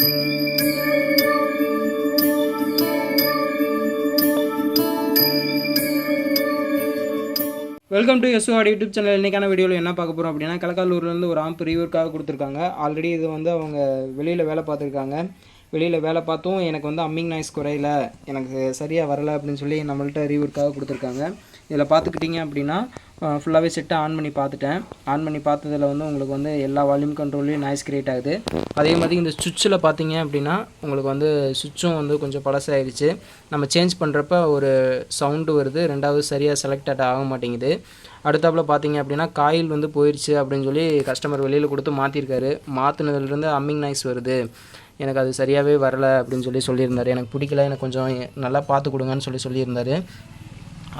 Welcome to SOR YouTube channel இன்றைக்கான வீடியோவில் என்ன பார்க்க போகிறோம் அப்படின்னா கலக்காலூர்லேருந்து ஒரு ஆம்பு ரீவர்க்காக கொடுத்துருக்காங்க. ஆல்ரெடி இது வந்து அவங்க வெளியில் வேலை பார்த்துருக்காங்க. வெளியில் வேலை பார்த்தும் எனக்கு வந்து அம்மிங் நாய்ஸ் குறையல. எனக்கு சரியாக வரலை அப்படின்னு சொல்லி நம்மள்ட்ட ரீவர்க்காக கொடுத்துருக்காங்க. இதில் பார்த்துக்கிட்டிங்க அப்படின்னா ஃபுல்லாகவே செட்டை ஆன் பண்ணி பார்த்துட்டேன். ஆன் பண்ணி பார்த்ததில் வந்து உங்களுக்கு வந்து எல்லா வால்யூம் கண்ட்ரோல்லையும் நாய்ஸ் க்ரியேட் ஆகுது. அதே மாதிரி இந்த சுவிட்சில் பார்த்தீங்க அப்படின்னா உங்களுக்கு வந்து சுவிட்சும் வந்து கொஞ்சம் பழசாயிருச்சு நம்ம சேஞ்ச் பண்ணுறப்ப ஒரு சவுண்டு வருது. ரெண்டாவது சரியாக செலக்டட் ஆக மாட்டேங்குது. அடுத்தாப்புல பார்த்தீங்க அப்படின்னா காயில் வந்து போயிடுச்சு அப்படின்னு சொல்லி கஸ்டமர் வெளியில் கொடுத்து மாற்றிருக்காரு மாற்றினதுலேருந்து அம்மிங் நாய்ஸ் வருது. எனக்கு அது சரியாகவே வரலை அப்படின்னு சொல்லி சொல்லியிருந்தார். எனக்கு பிடிக்கல எனக்கு கொஞ்சம் நல்லா பார்த்து கொடுங்கன்னு சொல்லி சொல்லியிருந்தாரு.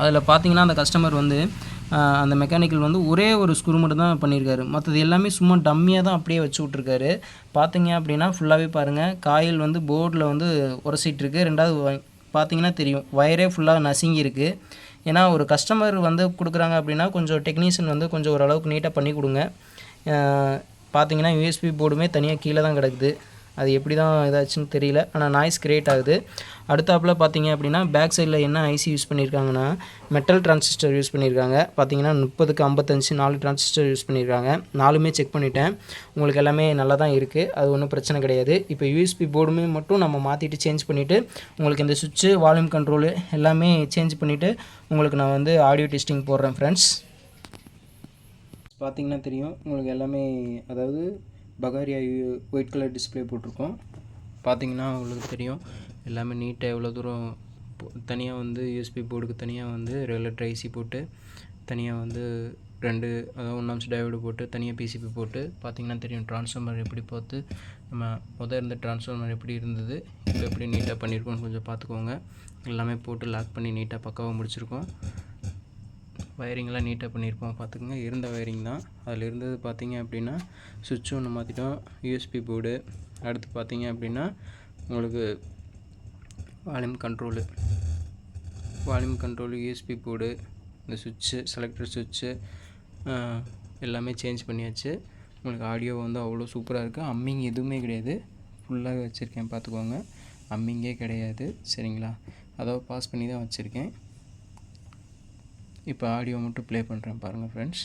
அதில் பார்த்தீங்கன்னா அந்த கஸ்டமர் வந்து அந்த மெக்கானிக்கல் வந்து ஒரே ஒரு ஸ்க்ரூ மட்டும் தான் பண்ணியிருக்காரு. மற்றது எல்லாமே சும்மா டம்மியாக தான் அப்படியே வச்சு விட்ருக்காரு பார்த்தீங்க அப்படின்னா ஃபுல்லாகவே பாருங்கள் காயில் வந்து போர்டில் வந்து உரசிட்டுருக்கு. ரெண்டாவது பார்த்தீங்கன்னா தெரியும் வயரே ஃபுல்லாக நசுங்கி இருக்கு ஏன்னா ஒரு கஸ்டமர் வந்து கொடுக்குறாங்க அப்படின்னா கொஞ்சம் டெக்னீஷியன் வந்து கொஞ்சம் ஓரளவுக்கு நீட்டாக பண்ணி கொடுங்க. பார்த்தீங்கன்னா யூஎஸ்பி போர்டுமே தனியாக கீழே தான் கிடக்குது. அது எப்படி தான் இதாச்சுன்னு தெரியல. ஆனால் நாய்ஸ் கிரியேட் ஆகுது. அடுத்தாப்பில் பார்த்தீங்க அப்படின்னா பேக் சைடில் என்ன ஐசி யூஸ் பண்ணியிருக்காங்கன்னா மெட்டல் டிரான்சிஸ்டர் யூஸ் பண்ணியிருக்காங்க பார்த்தீங்கன்னா முப்பதுக்கு ஐம்பத்தஞ்சு நாலு டிரான்சிஸ்டர் யூஸ் பண்ணியிருக்காங்க நாலுமே செக் பண்ணிட்டேன். உங்களுக்கு எல்லாமே நல்லா தான் இருக்குது அது ஒன்றும் பிரச்சனை கிடையாது. இப்போ யூஎஸ்பி போர்டுமே மட்டும் நம்ம மாற்றிட்டு சேஞ்ச் பண்ணிவிட்டு உங்களுக்கு இந்த சுவிட்சு வால்யூம் கண்ட்ரோலு எல்லாமே சேஞ்ச் பண்ணிவிட்டு உங்களுக்கு நான் வந்து ஆடியோ டெஸ்டிங் போடுறேன் ஃப்ரெண்ட்ஸ் பார்த்தீங்கன்னா தெரியும். உங்களுக்கு எல்லாமே அதாவது பகாரியா ஒயிட் கலர் டிஸ்ப்ளே போட்டிருக்கோம். பார்த்தீங்கன்னா உங்களுக்கு தெரியும். எல்லாமே நீட்டாக எவ்வளோ தூரம் தனியாக வந்து யூஎஸ்பி போர்டுக்கு தனியாக வந்து ரெகுலேட்டர் ஐசி போட்டு தனியாக வந்து ரெண்டு அதாவது ஒன் ஆம்ஸ் டையோடு போட்டு தனியாக பிசிபி போட்டு பார்த்திங்கன்னா தெரியும் ட்ரான்ஸ்ஃபார்மர் எப்படி பார்த்து நம்ம முதல் இருந்த ட்ரான்ஸ்ஃபார்மர் எப்படி இருந்தது இப்போ எப்படி நீட்டாக பண்ணியிருக்கோம்னு கொஞ்சம் பார்த்துக்கோங்க எல்லாமே போட்டு லாக் பண்ணி நீட்டாக பக்காவாக முடிச்சிருக்கோம். வயரிங்லாம் நீட்டாக பண்ணியிருப்போம் பார்த்துக்கோங்க. இருந்த வயரிங் தான். அதில் இருந்தது பார்த்தீங்க அப்படின்னா சுவிட்ச் ஒன்று மாற்றிட்டோம் யூஎஸ்பி போர்டு அடுத்து பார்த்தீங்க அப்படின்னா உங்களுக்கு volume control volume control USB board இந்த சுவிட்சு செலக்டர் சுவிட்சு எல்லாமே சேஞ்ச் பண்ணியாச்சு. உங்களுக்கு ஆடியோ வந்து அவ்வளோ சூப்பராக இருக்குது அம்மிங் எதுவுமே கிடையாது. ஃபுல்லாக வச்சுருக்கேன் பார்த்துக்கோங்க. அம்மிங்கே கிடையாது. சரிங்களா? அதாவது பாஸ் பண்ணி தான் வச்சுருக்கேன். இப்போ ஆடியோ மட்டும் ப்ளே பண்ணுறேன் பாருங்கள் ஃப்ரெண்ட்ஸ்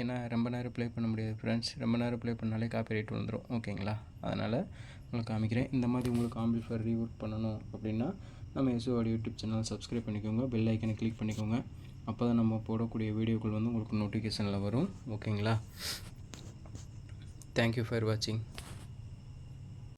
ஏன்னா ரொம்ப நேரம் ப்ளே பண்ண முடியாது ஃப்ரெண்ட்ஸ் ரொம்ப நேரம் ப்ளே பண்ணாலே காப்பிரைட் வந்துடும் ஓகேங்களா? அதனால் உங்களுக்கு காமிக்கிறேன். இந்த மாதிரி உங்களுக்கு ஆம்பிளிஃபையர் ரீவூட் பண்ணணும் அப்படின்னா நம்ம எஸ்ஓடி யூடியூப் சேனல் சப்ஸ்கிரைப் பண்ணிக்கோங்க. பெல் ஐக்கனை கிளிக் பண்ணிக்கோங்க. அப்போ தான் நம்ம போடக்கூடிய வீடியோக்கள் வந்து உங்களுக்கு நோட்டிஃபிகேஷனில் வரும் ஓகேங்களா? தேங்க்யூ ஃபார் வாட்சிங்